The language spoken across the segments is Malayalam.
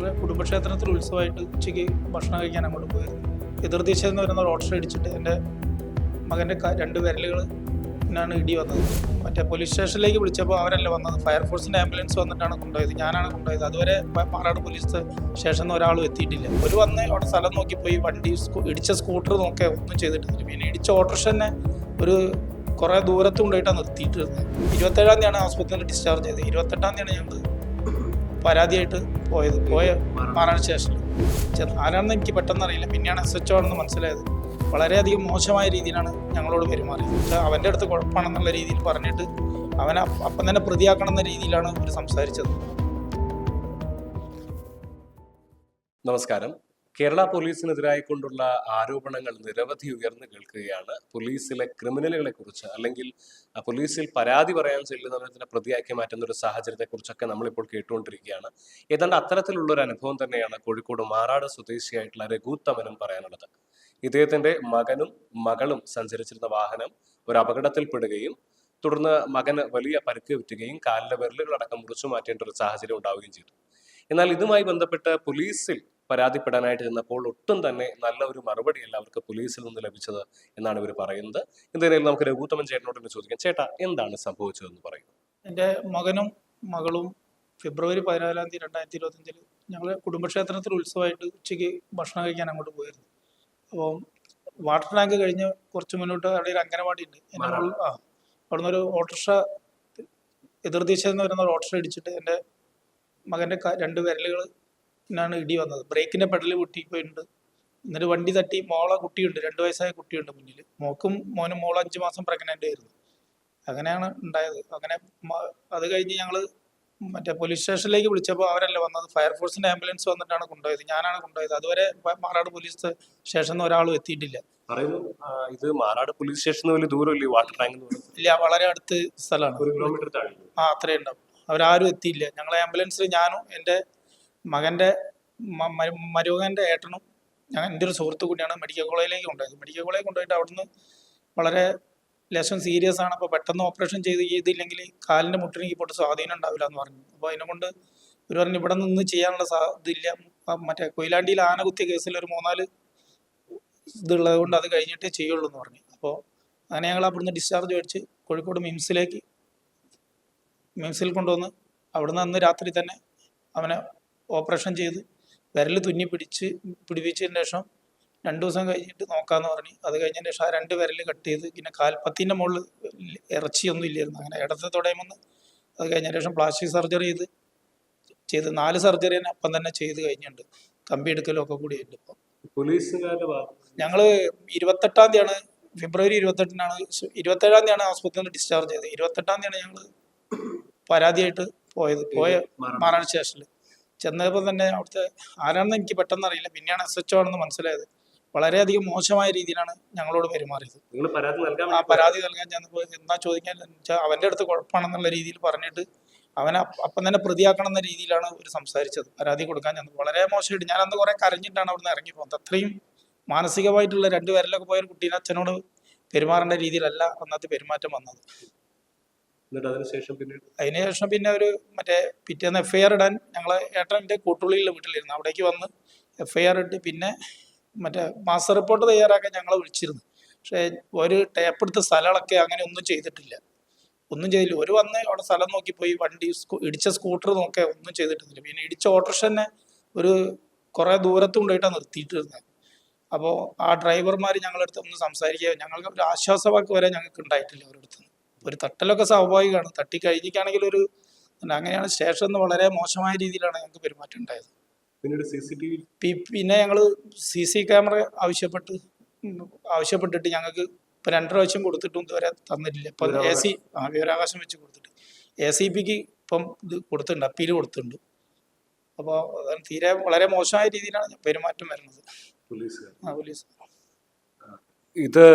ഞങ്ങൾ കുടുംബക്ഷേത്രത്തിൽ ഉത്സവമായിട്ട് ഉച്ചയ്ക്ക് ഭക്ഷണം കഴിക്കാൻ അങ്ങോട്ട് പോയിരുന്നു. എതിർദിശയിൽ നിന്ന് വരുന്ന റോഡ് ഓട്ടർ ഇടിച്ചിട്ട് എന്റെ മകന്റെ രണ്ട് വിരലുകൾ ാണ് ഇടി വന്നത്. മറ്റേ പോലീസ് സ്റ്റേഷനിലേക്ക് വിളിച്ചപ്പോൾ അവരല്ല വന്നത്. ഫയർഫോഴ്സിന്റെ ആംബുലൻസ് വന്നിട്ടാണ് കൊണ്ടുപോയത്. ഞാനാണ് കൊണ്ടുപോയത്. അതുവരെ പാലാട് പോലീസ് സ്റ്റേഷനിൽ നിന്ന് ഒരാളും എത്തിയിട്ടില്ല. ഒരു വന്ന് അവിടെ സ്ഥലം നോക്കി പോയി. വണ്ടി ഇടിച്ച സ്കൂട്ടർ നോക്കിയ ഒന്നും ചെയ്തിട്ടില്ല പിന്നെ ഇടിച്ച ഓട്ടോറിക്ഷ തന്നെ ഒരു കുറേ ദൂരത്ത് കൊണ്ടുപോയിട്ടാണ് നിർത്തിയിട്ടിരുന്നത്. ഇരുപത്തേഴാം തീയതിയാണ് ആസ്പത്രിയിൽ ഡിസ്ചാർജ് ചെയ്തത്. ഇരുപത്തെട്ടാം തീയതിയാണ് ഞങ്ങൾ പരാതിയായിട്ട് പോയത്. പോയ മാറാട് ശേഷം ചെന്ന് ആരാണെന്ന് എനിക്ക് പെട്ടെന്ന് അറിയില്ല. പിന്നെയാണ് എസ് എച്ച് ആണെന്ന് മനസ്സിലായത്. വളരെയധികം മോശമായ രീതിയിലാണ് ഞങ്ങളോട് പെരുമാറിയത്. അവന്റെ അടുത്ത് കുഴപ്പമാണെന്നുള്ള രീതിയിൽ പറഞ്ഞിട്ട് അവനെ അപ്പ- അപ്പം തന്നെ പ്രതിയാക്കണം എന്ന രീതിയിലാണ് അവർ സംസാരിച്ചത്. നമസ്കാരം. കേരള പോലീസിനെതിരായിക്കൊണ്ടുള്ള ആരോപണങ്ങൾ നിരവധി ഉയർന്നു കേൾക്കുകയാണ്. പോലീസിലെ ക്രിമിനലുകളെ കുറിച്ച് അല്ലെങ്കിൽ പോലീസിൽ പരാതി പറയാൻ ചെല്ലുന്നവരെ പ്രതിയാക്കി മാറ്റുന്ന ഒരു സാഹചര്യത്തെ കുറിച്ചൊക്കെ നമ്മളിപ്പോൾ കേട്ടുകൊണ്ടിരിക്കുകയാണ്. ഏതാണ്ട് അത്തരത്തിലുള്ള ഒരു അനുഭവം തന്നെയാണ് കോഴിക്കോട് മാറാട് സ്വദേശിയായിട്ടുള്ള രഘുത്തമനും പറയാനുള്ളത്. ഇദ്ദേഹത്തിന്റെ മകനും മകളും സഞ്ചരിച്ചിരുന്ന വാഹനം ഒരു അപകടത്തിൽപ്പെടുകയും തുടർന്ന് മകന് വലിയ പരുക്ക് പറ്റുകയും കാലിലെ വിരലുകളടക്കം മുറിച്ചു മാറ്റേണ്ട ഒരു സാഹചര്യം ഉണ്ടാവുകയും ചെയ്തു. എന്നാൽ ഇതുമായി ബന്ധപ്പെട്ട് പോലീസിൽ പരാതിപ്പെടാനായിട്ട് ചെന്നപ്പോൾ ഒട്ടും തന്നെ നല്ല ഒരു മറുപടിയല്ല അവർക്ക് പോലീസിൽ നിന്ന് ലഭിച്ചത് എന്നാണ് ഇവർ പറയുന്നത്. എന്തായാലും നമുക്ക് രഘുത്തമൻ ചേട്ടനോട് തന്നെ ചോദിക്കാം. ചേട്ടാ എന്താണ് സംഭവിച്ചതെന്ന് പറയുന്നത് എന്റെ മകനും മകളും ഫെബ്രുവരി പതിനാലാം തീയതി രണ്ടായിരത്തി ഇരുപത്തഞ്ചിൽ ഞങ്ങൾ കുടുംബക്ഷേത്രത്തിൽ ഉത്സവമായിട്ട് ഉച്ചയ്ക്ക് ഭക്ഷണം കഴിക്കാൻ അങ്ങോട്ട് പോയിരുന്നു. അപ്പോൾ വാട്ടർ ടാങ്ക് കഴിഞ്ഞ് കുറച്ച് മുന്നോട്ട് അവിടെ ഒരു അംഗനവാടി ഉണ്ട്. എന്റെ. ആ അവിടെ ഒരു ഓട്ടോറിക്ഷ എതിർദിശയിൽ നിന്ന് വരുന്ന ഒരു ഓട്ടോറിക്ഷ ഇടിച്ചിട്ട് എന്റെ മകന്റെ രണ്ട് വിരലുകൾ ാണ് ഇടി വന്നത്. ബ്രേക്കിന്റെ പെടൽ പൊട്ടിപ്പോയിട്ടുണ്ട്. എന്നിട്ട് വണ്ടി തട്ടി മോളെ കുട്ടിയുണ്ട്. രണ്ടു വയസ്സായ കുട്ടിയുണ്ട് മുന്നിൽ. മോക്കും മോനും മോൾ അഞ്ചു മാസം പ്രഗ്നന്റ് ആയിരുന്നു. അങ്ങനെയാണ് ഉണ്ടായത്. അങ്ങനെ അത് കഴിഞ്ഞ് ഞങ്ങൾ മറ്റേ പോലീസ് സ്റ്റേഷനിലേക്ക് വിളിച്ചപ്പോൾ അവരല്ല വന്നത്. ഫയർഫോഴ്സിന്റെ ആംബുലൻസ് വന്നിട്ടാണ് കൊണ്ടുപോയത്. ഞാനാണ് കൊണ്ടുപോയത്. അതുവരെ മാറാട് പോലീസ് സ്റ്റേഷനിൽ നിന്ന് ഒരാളും എത്തിയിട്ടില്ല. ഇത് മാറാട് പോലീസ് സ്റ്റേഷൻ വലിയ ദൂരമില്ല വാട്ടർ ടാങ്ക് ഇല്ല വളരെ അടുത്ത് സ്ഥലമാണ്. ഒരു കിലോമീറ്റർ ആ അത്രേ ഉണ്ടാവും. അവരാരും എത്തിയില്ല. ഞങ്ങളെ ആംബുലൻസിൽ ഞാനും എന്റെ മകന്റെ മരുമകന്റെ ഏട്ടനും ഞാൻ എന്റെ ഒരു സുഹൃത്തു കൂടിയാണ് മെഡിക്കൽ കോളേജിലേക്ക് കൊണ്ടുപോയത്. മെഡിക്കൽ കോളേജിൽ കൊണ്ടുപോയിട്ട് അവിടുന്ന് വളരെ ലേശം സീരിയസ് ആണ്. അപ്പോൾ പെട്ടെന്ന് ഓപ്പറേഷൻ ചെയ്ത് ചെയ്തില്ലെങ്കിൽ കാലിന്റെ മുട്ടിന് കീപ്പോട്ട് സ്വാധീനം ഉണ്ടാവില്ല എന്ന് പറഞ്ഞു. അപ്പോൾ അതിനെക്കൊണ്ട് ഒരു പറഞ്ഞു ഇവിടെ നിന്ന് ചെയ്യാനുള്ള സാധ്യതയില്ല മറ്റേ കൊയിലാണ്ടിയിൽ ആന കുത്തിയ കേസിൽ ഒരു മൂന്നാൽ ഇതുള്ളത് കൊണ്ട് അത് കഴിഞ്ഞിട്ടേ ചെയ്യുള്ളൂ എന്ന് പറഞ്ഞു. അപ്പോൾ അങ്ങനെ ഞങ്ങൾ അവിടുന്ന് ഡിസ്ചാർജ് മേടിച്ച് കോഴിക്കോട് മിംസിലേക്ക് മിംസിൽ കൊണ്ടുവന്ന് അവിടുന്ന് അന്ന് രാത്രി തന്നെ അവനെ ഓപ്പറേഷൻ ചെയ്ത് വിരൽ തുന്നി പിടിച്ച് പിടിപ്പിച്ചതിന് ശേഷം രണ്ടു ദിവസം കഴിഞ്ഞിട്ട് നോക്കാന്ന് പറഞ്ഞു. അത് കഴിഞ്ഞതിന് ശേഷം ആ രണ്ട് വിരൽ കട്ട് ചെയ്ത് പിന്നെ കാൽപ്പത്തിന്റെ മുകളിൽ ഇറച്ചിയൊന്നും ഇല്ലായിരുന്നു. അങ്ങനെ ഇടത്തെ തുടയുമെന്ന് അത് കഴിഞ്ഞതിന് ശേഷം പ്ലാസ്റ്റിക് സർജറി ചെയ്ത് ചെയ്ത് നാല് സർജറി തന്നെ അപ്പം തന്നെ ചെയ്ത് കഴിഞ്ഞിട്ടുണ്ട്. കമ്പി എടുക്കലും ഒക്കെ കൂടി ഉണ്ട് ഇപ്പം. ഞങ്ങൾ ഇരുപത്തെട്ടാം തീയതിയാണ് ഫെബ്രുവരി ഇരുപത്തെട്ടിനാണ് ഇരുപത്തേഴാം തീയതിയാണ് ആസ്പത്രിയിൽ നിന്ന് ഡിസ്ചാർജ് ചെയ്തത്. ഇരുപത്തെട്ടാം തീയതിയാണ് ഞങ്ങൾ പരാതിയായിട്ട് പോയത്. പോയ. മാറാട് സ്റ്റേഷനിൽ ചെന്നപ്പോൾ തന്നെ അവിടുത്തെ ആരാണെന്ന് എനിക്ക് പെട്ടെന്ന് അറിയില്ല. പിന്നെയാണ് എസ് എച്ച് ആണെന്ന് മനസ്സിലായത്. വളരെയധികം മോശമായ രീതിയിലാണ് ഞങ്ങളോട് പെരുമാറിയത്. ആ പരാതി നൽകാൻ ചെന്നപ്പോൾ എന്താ ചോദിക്കാൻ അവന്റെ അവന്റെ അടുത്ത് കുഴപ്പമാണെന്നുള്ള രീതിയിൽ പറഞ്ഞിട്ട് അവനെ അപ്പ- തന്നെ പ്രതിയാക്കണം എന്ന രീതിയിലാണ് അവർ സംസാരിച്ചത്. പരാതി കൊടുക്കാൻ ചെന്നത്. വളരെ മോശമായിട്ട് ഞാൻ അന്ന് കുറെ കരഞ്ഞിട്ടാണ് അവിടുന്ന് ഇറങ്ങി പോകുന്നത്. അത്രയും മാനസികമായിട്ടുള്ള രണ്ട് പേരിലൊക്കെ പോയ ഒരു കുട്ടീനെ അച്ഛനോട് പെരുമാറേണ്ട രീതിയിലല്ല അന്നത്തെ പെരുമാറ്റം വന്നത്. എന്നിട്ട് അതിനുശേഷം പിന്നീട്? അതിനുശേഷം പിന്നെ ഒരു മറ്റേ പിറ്റേന്ന് എഫ് ഐ ആർ ഇടാൻ ഞങ്ങൾ ഏട്ടന്റെ കൂട്ടുള്ളിയിലെ വീട്ടിലിരുന്നു. അവിടേക്ക് വന്ന് എഫ് ഐ ആർ ഇട്ട് പിന്നെ മറ്റേ മാസ്റ്റർ റിപ്പോർട്ട് തയ്യാറാക്കാൻ ഞങ്ങളെ വിളിച്ചിരുന്നു. പക്ഷേ ഒരു ടേപ്പ് എടുത്ത സ്ഥലങ്ങളൊക്കെ അങ്ങനെ ഒന്നും ചെയ്തിട്ടില്ല. ഒന്നും ചെയ്തില്ല. ഒരു വന്ന് അവിടെ സ്ഥലം നോക്കി പോയി വണ്ടി ഇടിച്ച സ്കൂട്ടർ നോക്കിയാൽ ഒന്നും ചെയ്തിട്ടില്ല. പിന്നെ ഇടിച്ച ഓട്ടോറിക്ഷ തന്നെ ഒരു കുറേ ദൂരത്ത് കൊണ്ടുപോയിട്ടാണ് നിർത്തിയിട്ടിരുന്നത് അപ്പോൾ ആ ഡ്രൈവർമാർ ഞങ്ങളടുത്ത് ഒന്ന് സംസാരിക്കുക. ഞങ്ങൾക്ക് ഒരു ആശ്വാസവാക്ക് വരെ ഞങ്ങൾക്ക് ഉണ്ടായിട്ടില്ല അവരുടെ അടുത്ത്. ഒരു തട്ടലൊക്കെ സ്വാഭാവികമാണ്. തട്ടി കഴിഞ്ഞിട്ടാണെങ്കിൽ ഒരു പിന്നെ അങ്ങനെയാണ് സ്റ്റേഷൻ എന്ന് വളരെ മോശമായ രീതിയിലാണ് ഞങ്ങൾക്ക് പെരുമാറ്റം ഉണ്ടായത്. പിന്നീട് സി സി ടി വി പിന്നെ ഞങ്ങൾ സി സി ക്യാമറ ആവശ്യപ്പെട്ട് ആവശ്യപ്പെട്ടിട്ട് ഞങ്ങൾക്ക് ഇപ്പം രണ്ട് പ്രാവശ്യം കൊടുത്തിട്ടും ഇതുവരെ തന്നിട്ടില്ല. ഇപ്പം എ സി ആ വിവരാവകാശം വെച്ച് കൊടുത്തിട്ട്. എ സി പിക്ക് ഇപ്പം ഇത് കൊടുത്തിട്ടുണ്ട് അപ്പീൽ കൊടുത്തിട്ടുണ്ട്. അപ്പോൾ അതാണ് തീരെ വളരെ മോശമായ രീതിയിലാണ് പെരുമാറ്റം വരുന്നത്. പോലീസുകാർ. ആ പോലീസ്. ഇത്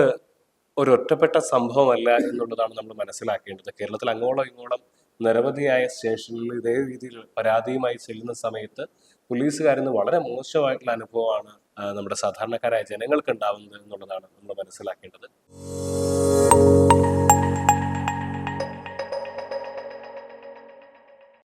ഒരു ഒറ്റപ്പെട്ട സംഭവമല്ല എന്നുള്ളതാണ് നമ്മൾ മനസ്സിലാക്കേണ്ടത്. കേരളത്തിൽ അങ്ങോളം ഇങ്ങോളം നിരവധിയായ സ്റ്റേഷനിൽ ഇതേ രീതിയിൽ പരാതിയുമായി ചെല്ലുന്ന സമയത്ത് പോലീസുകാരിന്ന് വളരെ മോശമായിട്ടുള്ള അനുഭവമാണ് നമ്മുടെ സാധാരണക്കാരായ ജനങ്ങൾക്ക് ഉണ്ടാവുന്നത് എന്നുള്ളതാണ് നമ്മൾ മനസ്സിലാക്കേണ്ടത്.